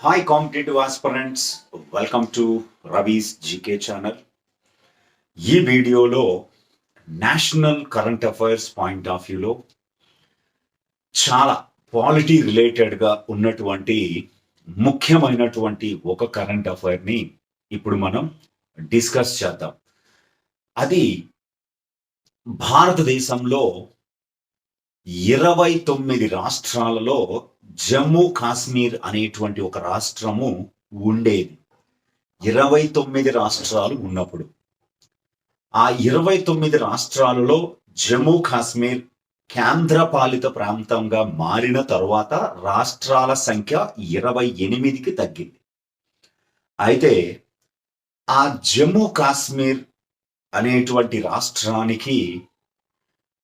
Hi competitive aspirants welcome to Ravi's GK channel ఈ వీడియోలో national current affairs point of వ్యూలో చాలా polity రిలేటెడ్గా ఉన్నటువంటి ముఖ్యమైనటువంటి ఒక కరెంట్ అఫైర్ని ఇప్పుడు మనం డిస్కస్ చేద్దాం. అది భారతదేశంలో ఇరవై తొమ్మిది రాష్ట్రాలలో జమ్మూ కాశ్మీర్ అనేటువంటి ఒక రాష్ట్రము ఉండేది. ఇరవై తొమ్మిది రాష్ట్రాలు ఉన్నప్పుడు. ఆ ఇరవై తొమ్మిది రాష్ట్రాలలో జమ్మూ కాశ్మీర్ కేంద్రపాలిత ప్రాంతంగా మారిన తరువాత రాష్ట్రాల సంఖ్య ఇరవై ఎనిమిదికి తగ్గింది. అయితే ఆ జమ్మూ కాశ్మీర్ అనేటువంటి రాష్ట్రానికి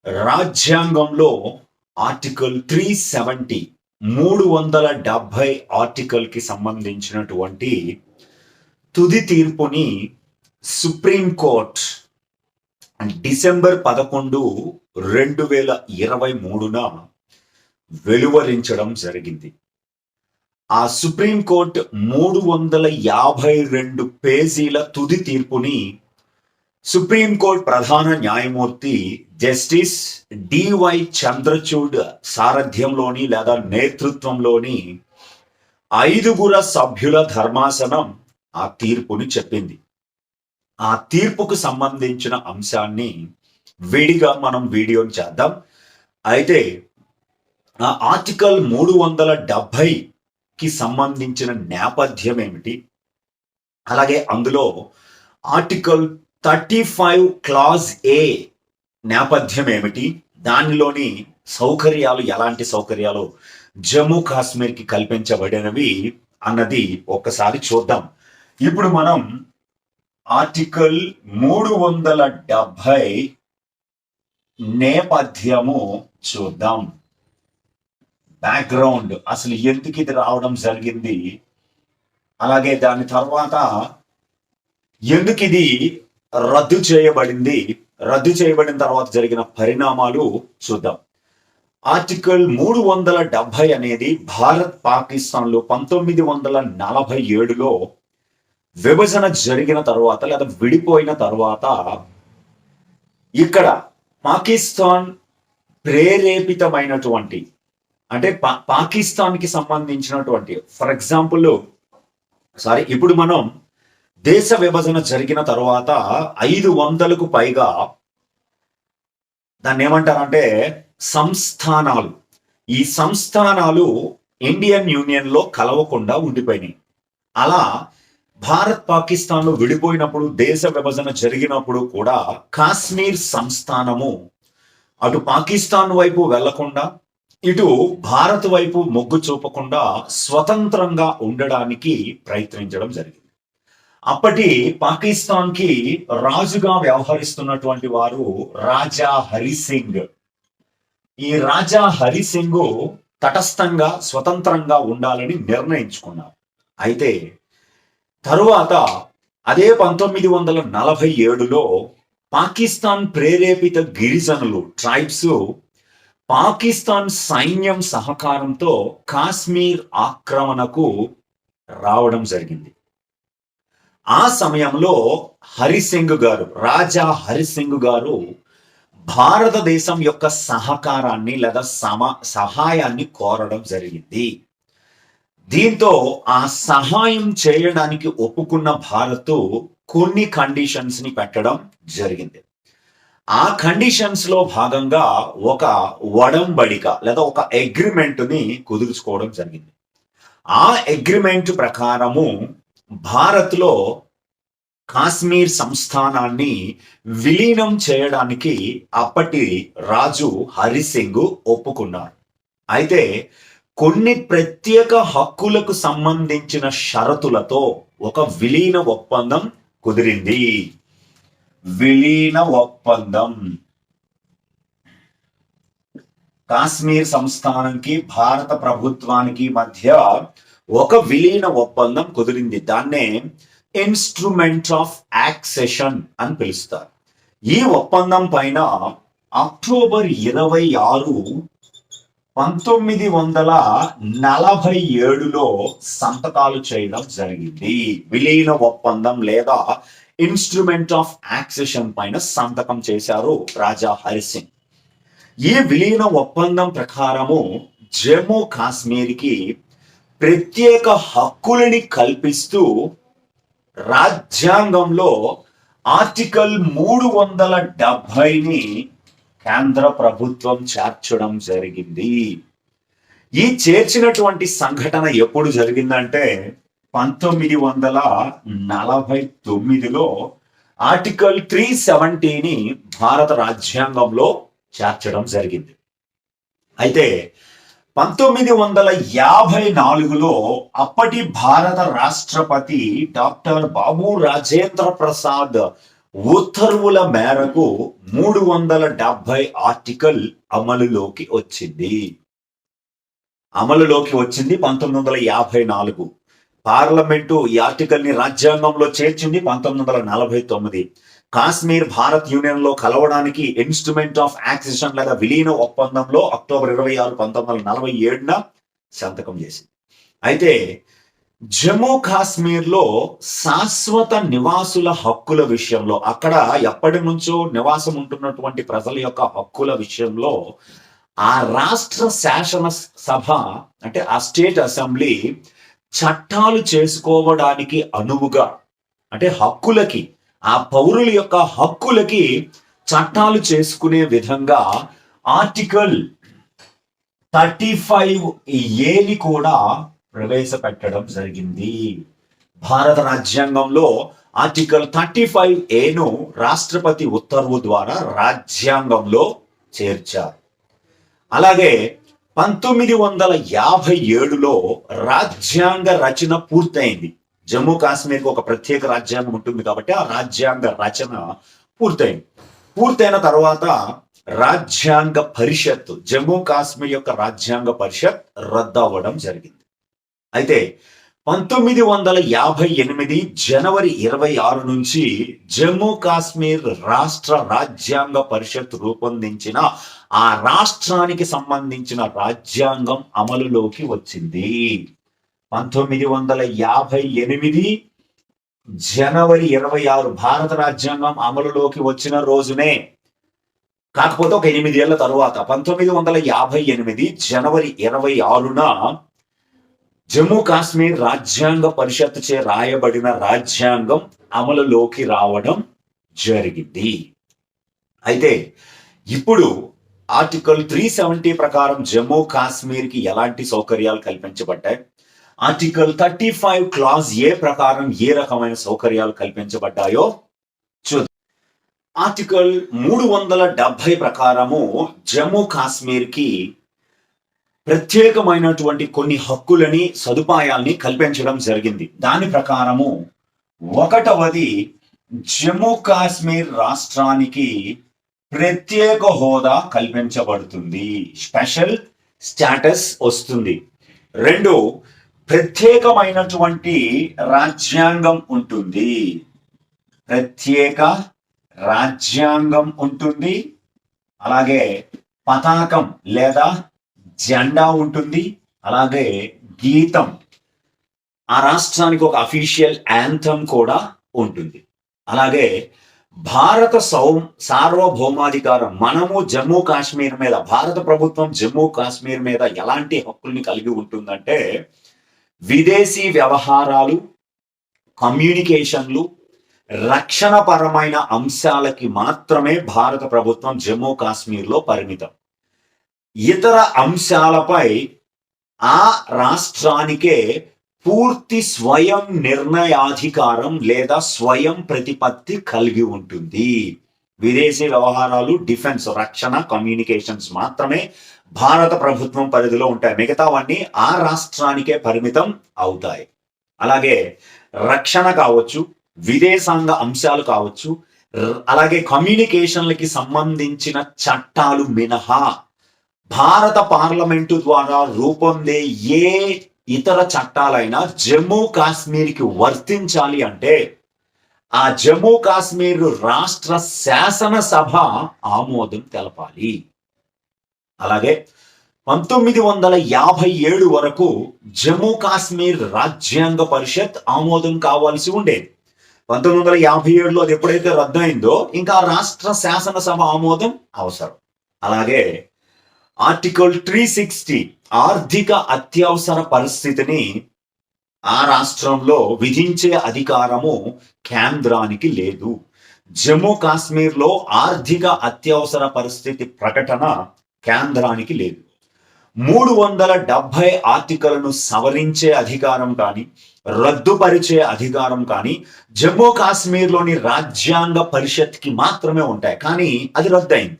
రాజ్యాంగంలో ఆర్టికల్ త్రీ సెవెంటీ మూడు వందల డెబ్భై ఆర్టికల్కి సంబంధించినటువంటి తుది తీర్పుని సుప్రీంకోర్ట్ డిసెంబర్ పదకొండు రెండు వేల ఇరవై మూడున వెలువరించడం జరిగింది. ఆ సుప్రీంకోర్టు మూడు వందల యాభై రెండు పేజీల తుది తీర్పుని సుప్రీంకోర్టు ప్రధాన న్యాయమూర్తి జస్టిస్ డివై చంద్రచూడ్ సారథ్యంలోని లేదా నేతృత్వంలోని ఐదుగుర సభ్యుల ధర్మాసనం ఆ తీర్పుని చెప్పింది. ఆ తీర్పుకు సంబంధించిన అంశాన్ని విడిగా మనం వీడియోని చేద్దాం. అయితే ఆర్టికల్ మూడు వందల డెబ్భైకి సంబంధించిన నేపథ్యం ఏమిటి? అలాగే అందులో article thirty five clause A నేపథ్యం ఏమిటి దానిలోని సౌకర్యాలు ఎలాంటి సౌకర్యాలు? జమ్మూ కాశ్మీర్కి కల్పించబడినవి అన్నది ఒక్కసారి చూద్దాం. ఇప్పుడు మనం ఆర్టికల్ మూడు వందల డెబ్భై నేపథ్యము చూద్దాం. బ్యాక్గ్రౌండ్ అసలు ఎందుకు ఇది రావడం జరిగింది? అలాగే దాని తర్వాత ఎందుకు ఇది రద్దు చేయబడింది. రద్దు చేయబడిన తర్వాత జరిగిన పరిణామాలు చూద్దాం. ఆర్టికల్ మూడు వందల డెబ్బై అనేది భారత్ పాకిస్తాన్లో పంతొమ్మిది వందల నలభై ఏడులో విభజన జరిగిన తర్వాత లేదా విడిపోయిన తర్వాత ఇక్కడ పాకిస్తాన్ ప్రేరేపితమైనటువంటి అంటే పా పాకిస్తాన్కి సంబంధించినటువంటి ఫర్ ఎగ్జాంపుల్ సారీ ఇప్పుడు మనం దేశ విభజన జరిగిన తర్వాత ఐదు వందలకు పైగా దాన్ని ఏమంటారంటే సంస్థానాలు. ఈ సంస్థానాలు ఇండియన్ యూనియన్లో కలవకుండా ఉండిపోయినాయి. అలా భారత్ పాకిస్తాన్లు విడిపోయినప్పుడు దేశ విభజన జరిగినప్పుడు కూడా కాశ్మీర్ సంస్థానము అటు పాకిస్తాన్ వైపు వెళ్ళకుండా ఇటు భారత్ వైపు మొగ్గు చూపకుండా స్వతంత్రంగా ఉండడానికి ప్రయత్నించడం జరిగింది. అప్పటి పాకిస్తాన్కి రాజుగా వ్యవహరిస్తున్నటువంటి వారు రాజా హరిసింగ్ ఈ రాజా హరిసింగ్ తటస్థంగా స్వతంత్రంగా ఉండాలని నిర్ణయించుకున్నారు. అయితే తరువాత అదే పంతొమ్మిది వందల నలభై ఏడులో పాకిస్తాన్ ప్రేరేపిత గిరిజనులు ట్రైబ్స్ పాకిస్తాన్ సైన్యం సహకారంతో కాశ్మీర్ ఆక్రమణకు రావడం జరిగింది. ఆ సమయంలో హరిసింగ్ గారు రాజా హరిసింగ్ గారు భారతదేశం యొక్క సహకారాన్ని లేదా సమ సహాయాన్ని కోరడం జరిగింది. దీంతో ఆ సహాయం చేయడానికి ఒప్పుకున్న భారత్ కొన్ని కండిషన్స్ని పెట్టడం జరిగింది. ఆ కండిషన్స్లో భాగంగా ఒక వడంబడిక లేదా ఒక అగ్రిమెంట్ని కుదుర్చుకోవడం జరిగింది. ఆ అగ్రిమెంట్ ప్రకారము భారత్లో కాశ్మీర్ సంస్థానాన్ని విలీనం చేయడానికి అప్పటి రాజు హరిసింగ్ ఒప్పుకున్నారు. అయితే కొన్ని ప్రత్యేక హక్కులకు సంబంధించిన షరతులతో ఒక విలీన ఒప్పందం కుదిరింది. విలీన ఒప్పందం. కాశ్మీర్ సంస్థానంకి భారత ప్రభుత్వానికి మధ్య ఒక విలీన ఒప్పందం కుదిరింది. దాన్నే ఇన్స్ట్రుమెంట్ ఆఫ్ యాక్సెషన్ అని పిలుస్తారు. ఈ ఒప్పందం పైన అక్టోబర్ ఇరవై ఆరు పంతొమ్మిది వందల నలభై ఏడులో సంతకాలు చేయడం జరిగింది. విలీన ఒప్పందం లేదా ఇన్స్ట్రుమెంట్ ఆఫ్ యాక్సెషన్ పైన సంతకం చేశారు రాజా హరిసింగ్. ఈ విలీన ఒప్పందం ప్రకారము జమ్మూ కాశ్మీర్కి ప్రత్యేక హక్కులని కల్పిస్తూ రాజ్యాంగంలో ఆర్టికల్ మూడు వందల డెబ్బైని కేంద్ర ప్రభుత్వం చేర్చడం జరిగింది. ఈ చేర్చినటువంటి సంఘటన ఎప్పుడు జరిగిందంటే పంతొమ్మిది వందల నలభై తొమ్మిదిలో ఆర్టికల్ త్రీ సెవెంటీని భారత రాజ్యాంగంలో చేర్చడం జరిగింది. అయితే పంతొమ్మిది వందల యాభై నాలుగులో అప్పటి భారత రాష్ట్రపతి డాక్టర్ బాబు రాజేంద్ర ప్రసాద్ ఉత్తర్వుల మేరకు మూడు వందల డెబ్బై ఆర్టికల్ అమలులోకి వచ్చింది. అమలులోకి వచ్చింది పంతొమ్మిది వందల యాభై నాలుగు. పార్లమెంటు ఈ ఆర్టికల్ని రాజ్యాంగంలో చేర్చింది పంతొమ్మిది వందల నలభై తొమ్మిది. కాశ్మీర్ భారత్ యూనియన్లో కలవడానికి ఇన్స్ట్రుమెంట్ ఆఫ్ యాక్సిషన్ లేదా విలీన ఒప్పందంలో అక్టోబర్ ఇరవై ఆరు పంతొమ్మిది వందల నలభై ఏడున సంతకం చేసింది. అయితే జమ్మూ కాశ్మీర్లో శాశ్వత నివాసుల హక్కుల విషయంలో అక్కడ ఎప్పటి నుంచో నివాసం ఉంటున్నటువంటి ప్రజల యొక్క హక్కుల విషయంలో ఆ రాష్ట్ర శాసన సభ అంటే ఆ స్టేట్ అసెంబ్లీ చట్టాలు చేసుకోవడానికి అనువుగా అంటే హక్కులకి ఆ పౌరుల యొక్క హక్కులకి చట్టాలు చేసుకునే విధంగా ఆర్టికల్ థర్టీ ఫైవ్ ఏని కూడా ప్రవేశపెట్టడం జరిగింది. భారత రాజ్యాంగంలో ఆర్టికల్ థర్టీ ఫైవ్ ఏను రాష్ట్రపతి ఉత్తర్వు ద్వారా రాజ్యాంగంలో చేర్చారు. అలాగే పంతొమ్మిది వందల యాభై ఏడులో రాజ్యాంగ రచన పూర్తయింది. జమ్మూ కాశ్మీర్కి ఒక ప్రత్యేక రాజ్యాంగం ఉంటుంది కాబట్టి ఆ రాజ్యాంగ రచన పూర్తయింది. పూర్తయిన తర్వాత రాజ్యాంగ పరిషత్ జమ్మూ కాశ్మీర్ యొక్క రాజ్యాంగ పరిషత్ రద్దు అవ్వడం జరిగింది. అయితే పంతొమ్మిది వందల యాభై ఎనిమిది జనవరి ఇరవై ఆరు నుంచి జమ్మూ కాశ్మీర్ రాష్ట్ర రాజ్యాంగ పరిషత్ రూపొందించిన ఆ రాష్ట్రానికి సంబంధించిన రాజ్యాంగం అమలులోకి వచ్చింది. పంతొమ్మిది వందల యాభై ఎనిమిది జనవరి ఇరవై ఆరు భారత రాజ్యాంగం అమలులోకి వచ్చిన రోజునే కాకపోతే ఒక ఎనిమిది ఏళ్ళ తరువాత పంతొమ్మిది వందల యాభై ఎనిమిది జనవరి ఇరవై ఆరున జమ్మూ కాశ్మీర్ రాజ్యాంగ పరిషత్ చే రాయబడిన రాజ్యాంగం అమలులోకి రావడం జరిగింది. అయితే ఇప్పుడు ఆర్టికల్ త్రీ సెవెంటీ ప్రకారం జమ్మూ కాశ్మీర్కి ఎలాంటి సౌకర్యాలు కల్పించబడ్డాయి? Article thirty five clause A ప్రకారం ఏ రకమైన సౌకర్యాలు కల్పించబడ్డాయో చూద్దాం. ఆర్టికల్ మూడు వందల డెబ్బై ప్రకారము జమ్మూ కాశ్మీర్కి ప్రత్యేకమైనటువంటి కొన్ని హక్కులని సదుపాయాల్ని కల్పించడం జరిగింది. దాని ప్రకారము ఒకటవది జమ్మూ కాశ్మీర్ రాష్ట్రానికి ప్రత్యేక హోదా కల్పించబడుతుంది. స్పెషల్ స్టేటస్ వస్తుంది. రెండు ప్రత్యేకమైనటువంటి రాజ్యాంగం ఉంటుంది. ప్రత్యేక రాజ్యాంగం ఉంటుంది. అలాగే పతాకం లేదా జెండా ఉంటుంది. అలాగే గీతం. ఆ రాష్ట్రానికి ఒక అఫీషియల్ యాంథమ్ కూడా ఉంటుంది. అలాగే భారత సౌ సార్వభౌమాధికారం మనము జమ్మూ కాశ్మీర్ మీద భారత ప్రభుత్వం జమ్మూ కాశ్మీర్ మీద ఎలాంటి హక్కుల్ని కలిగి ఉంటుందంటే విదేశీ వ్యవహారాలు కమ్యూనికేషన్లు రక్షణపరమైన అంశాలకి మాత్రమే భారత ప్రభుత్వం జమ్మూ కాశ్మీర్లో పరిమితం. ఇతర అంశాలపై ఆ రాష్ట్రానికే పూర్తి స్వయం నిర్ణయాధికారం లేదా స్వయం ప్రతిపత్తి కలిగి ఉంటుంది. విదేశీ వ్యవహారాలు డిఫెన్స్ రక్షణ కమ్యూనికేషన్స్ మాత్రమే భారత ప్రభుత్వం పరిధిలో ఉంటాయి. మిగతావన్నీ ఆ రాష్ట్రానికే పరిమితం అవుతాయి. అలాగే రక్షణ కావచ్చు విదేశాంగ అంశాలు కావచ్చు అలాగే కమ్యూనికేషన్లకి సంబంధించిన చట్టాలు మినహా. భారత పార్లమెంటు ద్వారా రూపొందే ఏ ఇతర చట్టాలైనా జమ్మూ కాశ్మీర్కి వర్తించాలి అంటే ఆ జమ్మూ కాశ్మీర్ రాష్ట్ర శాసనసభ ఆమోదం తెలపాలి. అలాగే పంతొమ్మిది వందల యాభై ఏడు వరకు జమ్మూ కాశ్మీర్ రాజ్యాంగ పరిషత్ ఆమోదం కావాల్సి ఉండేది. పంతొమ్మిది వందల యాభై ఏడులో అది ఎప్పుడైతే రద్దయిందో ఇంకా రాష్ట్ర శాసనసభ ఆమోదం అవసరం. అలాగే ఆర్టికల్ త్రీ సిక్స్టీ ఆర్థిక అత్యవసర పరిస్థితిని ఆ రాష్ట్రంలో విధించే అధికారము కేంద్రానికి లేదు. జమ్మూ కాశ్మీర్లో ఆర్థిక అత్యవసర పరిస్థితి ప్రకటన కేంద్రానికి లేదు. మూడు వందల డెబ్బై ఆర్టికల్ను సవరించే అధికారం కానీ రద్దుపరిచే అధికారం కానీ జమ్మూ కాశ్మీర్లోని రాజ్యాంగ పరిషత్కి మాత్రమే ఉంటాయి. కానీ అది రద్దయింది.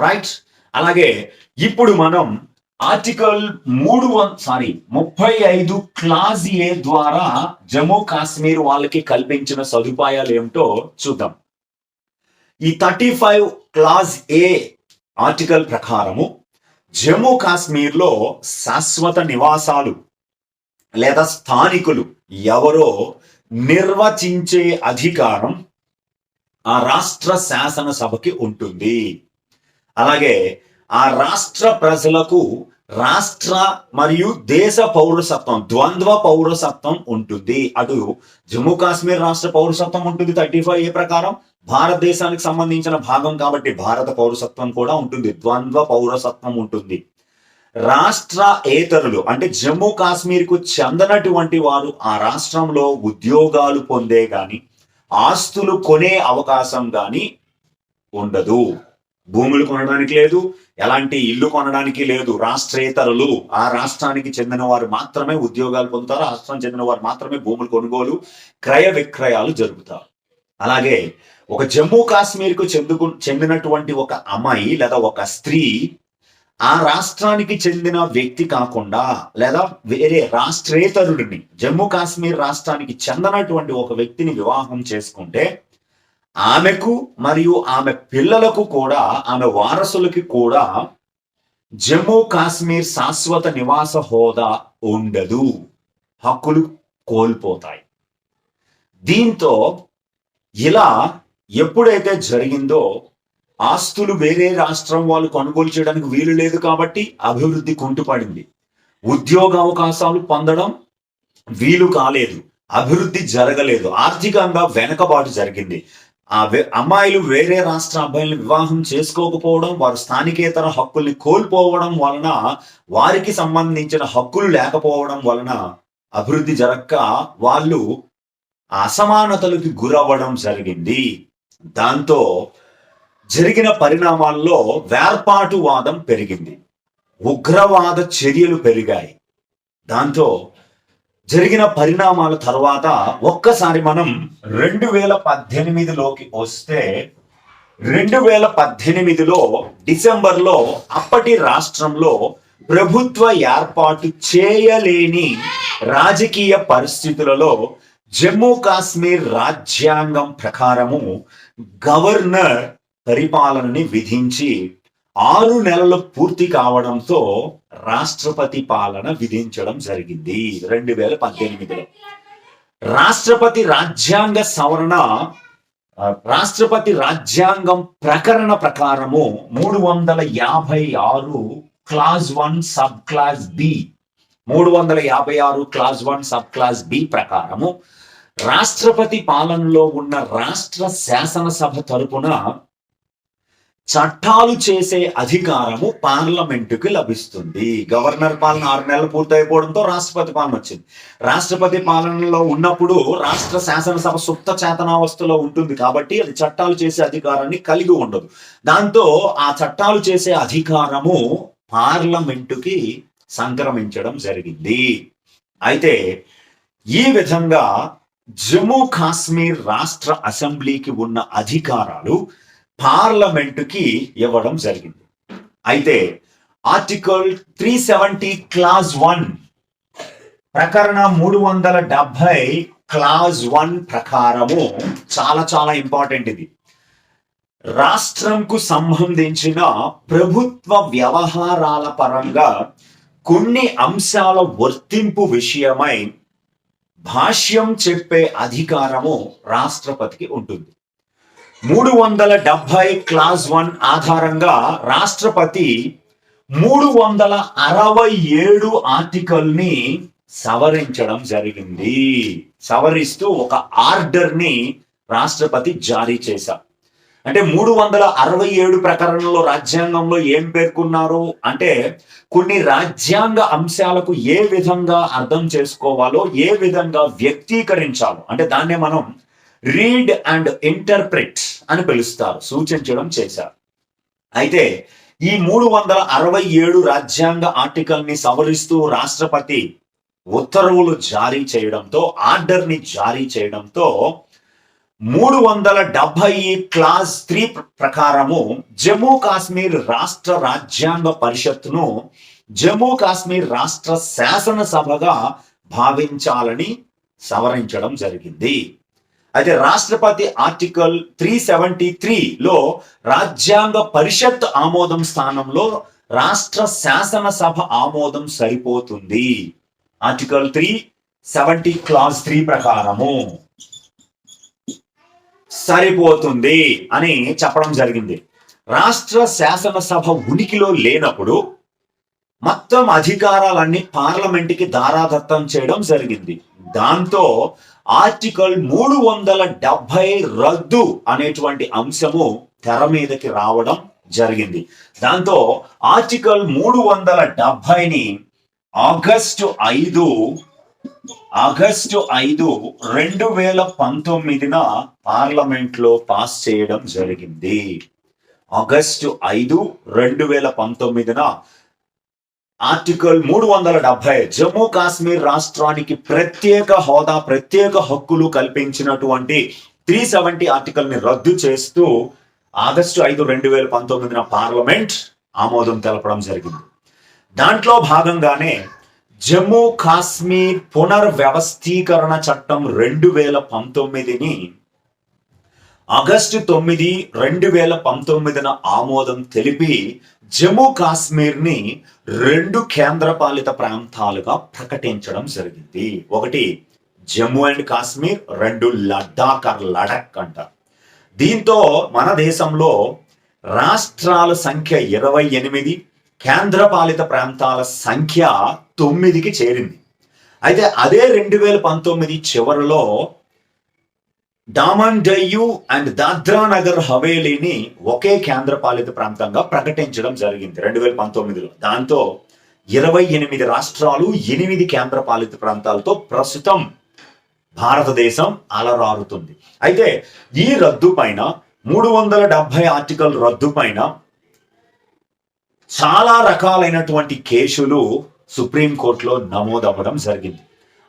రైట్ అలాగే ఇప్పుడు మనం ఆర్టికల్ మూడు వన్ సారీ ముప్పై ఐదు క్లాజ్ ఏ ద్వారా జమ్మూ కాశ్మీర్ వాళ్ళకి కల్పించిన సదుపాయాలు ఏమిటో చూద్దాం. ఈ thirty five clause A article ప్రకారము జమ్మూ కాశ్మీర్లో శాశ్వత నివాసాలు లేదా స్థానికులు ఎవరో నిర్వచించే అధికారం ఆ రాష్ట్ర శాసనసభకి ఉంటుంది. అలాగే ఆ రాష్ట్ర ప్రజలకు రాష్ట్ర మరియు దేశ పౌరసత్వం ద్వంద్వ పౌరసత్వం ఉంటుంది. అటు జమ్మూ కాశ్మీర్ రాష్ట్ర పౌరసత్వం ఉంటుంది థర్టీ ఫైవ్ ఏ ప్రకారం భారతదేశానికి సంబంధించిన భాగం కాబట్టి భారత పౌరసత్వం కూడా ఉంటుంది. ద్వంద్వ పౌరసత్వం ఉంటుంది. రాష్ట్ర ఏతరులు అంటే జమ్మూ కాశ్మీర్కు చెందనటువంటి వారు ఆ రాష్ట్రంలో ఉద్యోగాలు పొందే గాని ఆస్తులు కొనే అవకాశం గాని ఉండదు. భూములు కొనడానికి లేదు ఎలాంటి ఇల్లు కొనడానికి లేదు. రాష్ట్రేతరులు ఆ రాష్ట్రానికి చెందిన వారు మాత్రమే ఉద్యోగాలు పొందుతారు రాష్ట్రం చెందిన వారు మాత్రమే భూములు కొనుగోలు క్రయ విక్రయాలు జరుపుతారు అలాగే ఒక జమ్మూ కాశ్మీర్కు చెందుకు చెందినటువంటి ఒక అమ్మాయి లేదా ఒక స్త్రీ ఆ రాష్ట్రానికి చెందిన వ్యక్తి కాకుండా లేదా వేరే రాష్ట్రేతరుడిని జమ్మూ కాశ్మీర్ రాష్ట్రానికి చెందనటువంటి ఒక వ్యక్తిని వివాహం చేసుకుంటే ఆమెకు మరియు ఆమె పిల్లలకు కూడా ఆమె వారసులకి కూడా జమ్మూ కాశ్మీర్ శాశ్వత నివాస హోదా ఉండదు. హక్కులు కోల్పోతాయి. దీంతో ఇలా ఎప్పుడైతే జరిగిందో ఆస్తులు వేరే రాష్ట్రం వాళ్ళు కొనుగోలు చేయడానికి వీలు లేదు కాబట్టి అభివృద్ధి కుంటుపడింది. ఉద్యోగ అవకాశాలు పొందడం వీలు కాలేదు. అభివృద్ధి జరగలేదు. ఆర్థికంగా వెనకబాటు జరిగింది. ఆ అమ్మాయిలు వేరే రాష్ట్ర అబ్బాయిలను వివాహం చేసుకోకపోవడం వారు స్థానికేతర హక్కుల్ని కోల్పోవడం వలన వారికి సంబంధించిన హక్కులు లేకపోవడం వలన అభివృద్ధి జరక్క వాళ్ళు అసమానతలకు గురవ్వడం జరిగింది. దాంతో జరిగిన పరిణామాల్లో వేర్పాటువాదం పెరిగింది. ఉగ్రవాద చర్యలు పెరిగాయి. దాంతో జరిగిన పరిణామాల తర్వాత ఒక్కసారి మనం రెండు వేల పద్దెనిమిదిలోకి వస్తే రెండు వేల పద్దెనిమిదిలో డిసెంబర్లో అప్పటి రాష్ట్రంలో ప్రభుత్వ ఏర్పాటు చేయలేని రాజకీయ పరిస్థితులలో జమ్మూ కాశ్మీర్ రాజ్యాంగం ప్రకారము గవర్నర్ పరిపాలనని విధించి ఆరు నెలలు పూర్తి కావడంతో రాష్ట్రపతి పాలన విధించడం జరిగింది. రెండు వేల పద్దెనిమిదిలో. రాష్ట్రపతి రాజ్యాంగ సవరణ రాష్ట్రపతి రాజ్యాంగం ప్రకరణ ప్రకారము మూడు వందల యాభై ఆరు clause one sub clause B మూడు వందల యాభై ఆరు clause one sub clause B ప్రకారము రాష్ట్రపతి పాలనలో ఉన్న రాష్ట్ర శాసనసభ తరపున చట్టాలు చేసే అధికారము పార్లమెంటుకి లభిస్తుంది. గవర్నర్ పాలన ఆరు నెలలు పూర్తయిపోవడంతో రాష్ట్రపతి పాలన వచ్చింది. రాష్ట్రపతి పాలనలో ఉన్నప్పుడు రాష్ట్ర శాసనసభ సుప్త చేతనావస్థలో ఉంటుంది కాబట్టి అది చట్టాలు చేసే అధికారాన్ని కలిగి ఉండదు. దాంతో ఆ చట్టాలు చేసే అధికారము పార్లమెంటుకి సంక్రమించడం జరిగింది. అయితే ఈ విధంగా జమ్మూ కాశ్మీర్ రాష్ట్ర అసెంబ్లీకి ఉన్న అధికారాలు పార్లమెంటుకి ఇవ్వడం జరిగింది. అయితే article three seventy clause one ప్రకరణ మూడు వందల డెబ్బై క్లాజ్ వన్ ప్రకారము చాలా చాలా ఇంపార్టెంట్ ఇది. రాష్ట్రంకు సంబంధించిన ప్రభుత్వ వ్యవహారాల పరంగా కొన్ని అంశాల వర్తింపు విషయమై భాష్యం చెప్పే అధికారము రాష్ట్రపతికి ఉంటుంది. మూడు వందల డెబ్బై క్లాస్ వన్ ఆధారంగా రాష్ట్రపతి మూడు వందల అరవై ఏడు ఆర్టికల్ని సవరించడం జరిగింది. సవరిస్తూ ఒక ఆర్డర్ని రాష్ట్రపతి జారీ చేశారు. అంటే మూడు వందల అరవై ఏడు ప్రకరణలో రాజ్యాంగంలో ఏం పేర్కొన్నారు? అంటే కొన్ని రాజ్యాంగ అంశాలకు ఏ విధంగా అర్థం చేసుకోవాలో ఏ విధంగా వ్యక్తీకరించాలో. అంటే దాన్నే మనం రీడ్ అండ్ ఇంటర్ప్రిట్ అని పిలుస్తారు సూచించడం చేశారు. అయితే ఈ మూడు వందల అరవై ఏడు రాజ్యాంగ ఆర్టికల్ని సవరిస్తూ రాష్ట్రపతి ఉత్తర్వులు జారీ చేయడంతో ఆర్డర్ని జారీ చేయడంతో మూడు వందల డెబ్బై క్లాస్ త్రీ ప్రకారము జమ్మూ కాశ్మీర్ రాష్ట్ర రాజ్యాంగ పరిషత్తును జమ్మూ కాశ్మీర్ రాష్ట్ర శాసనసభగా భావించాలని సవరించడం జరిగింది. అయితే రాష్ట్రపతి ఆర్టికల్ త్రీ సెవెంటీ త్రీలో రాజ్యాంగ పరిషత్ ఆమోదం స్థానంలో రాష్ట్ర శాసనసభ ఆమోదం సరిపోతుంది. Article three seventy clause three ప్రకారము. సరిపోతుంది అని చెప్పడం జరిగింది. రాష్ట్ర శాసనసభ ఉనికిలో లేనప్పుడు మొత్తం అధికారాలన్నీ పార్లమెంట్కి దారాదత్తం చేయడం జరిగింది. దాంతో ఆర్టికల్ మూడు వందల డెబ్బై రద్దు అనేటువంటి అంశము తెర మీదకి రావడం జరిగింది. దాంతో ఆర్టికల్ మూడు వందల డెబ్బైని ఆగస్టు ఐదు ఆగస్టు ఐదు రెండు వేల పంతొమ్మిదిన పార్లమెంట్లో పాస్ చేయడం జరిగింది. ఆగస్టు ఐదు రెండు వేల పంతొమ్మిదిన ఆర్టికల్ మూడు వందల డెబ్బై జమ్మూ కాశ్మీర్ రాష్ట్రానికి ప్రత్యేక హోదా ప్రత్యేక హక్కులు కల్పించినటువంటి త్రీ సెవెంటీ ఆర్టికల్ని రద్దు చేస్తూ ఆగస్టు ఐదు రెండు వేల పంతొమ్మిదిన పార్లమెంట్ ఆమోదం తెలపడం జరిగింది. దాంట్లో భాగంగానే జమ్మూ కాశ్మీర్ పునర్వ్యవస్థీకరణ చట్టం రెండు వేల పంతొమ్మిదిని ఆగస్టు తొమ్మిది రెండు వేల పంతొమ్మిదిన ఆమోదం తెలిపి జమ్మూ కాశ్మీర్ని రెండు కేంద్రపాలిత ప్రాంతాలుగా ప్రకటించడం జరిగింది. ఒకటి జమ్మూ అండ్ కాశ్మీర్ రెండు లడ్డాక్ ఆర్ లడక్ అంట. దీంతో మన దేశంలో రాష్ట్రాల సంఖ్య ఇరవై ఎనిమిది కేంద్రపాలిత ప్రాంతాల సంఖ్య తొమ్మిదికి చేరింది. అయితే అదే రెండు వేల పంతొమ్మిది చివరిలో డామన్ డయ్యూ అండ్ దాద్రా నగర్ హవేలీని ఒకే కేంద్రపాలిత ప్రాంతంగా ప్రకటించడం జరిగింది రెండు వేల పంతొమ్మిదిలో. దాంతో ఇరవై ఎనిమిది రాష్ట్రాలు ఎనిమిది కేంద్రపాలిత ప్రాంతాలతో ప్రస్తుతం భారతదేశం అలరారుతుంది. అయితే ఈ రద్దు పైన మూడు వందల డెబ్బై ఆర్టికల్ రద్దు పైన చాలా రకాలైనటువంటి కేసులు సుప్రీంకోర్టులో నమోదవ్వడం జరిగింది.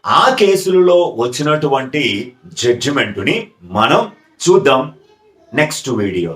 ఆ కేసులలో వచ్చినటువంటి జడ్జిమెంటుని మనం చూద్దాం నెక్స్ట్ వీడియో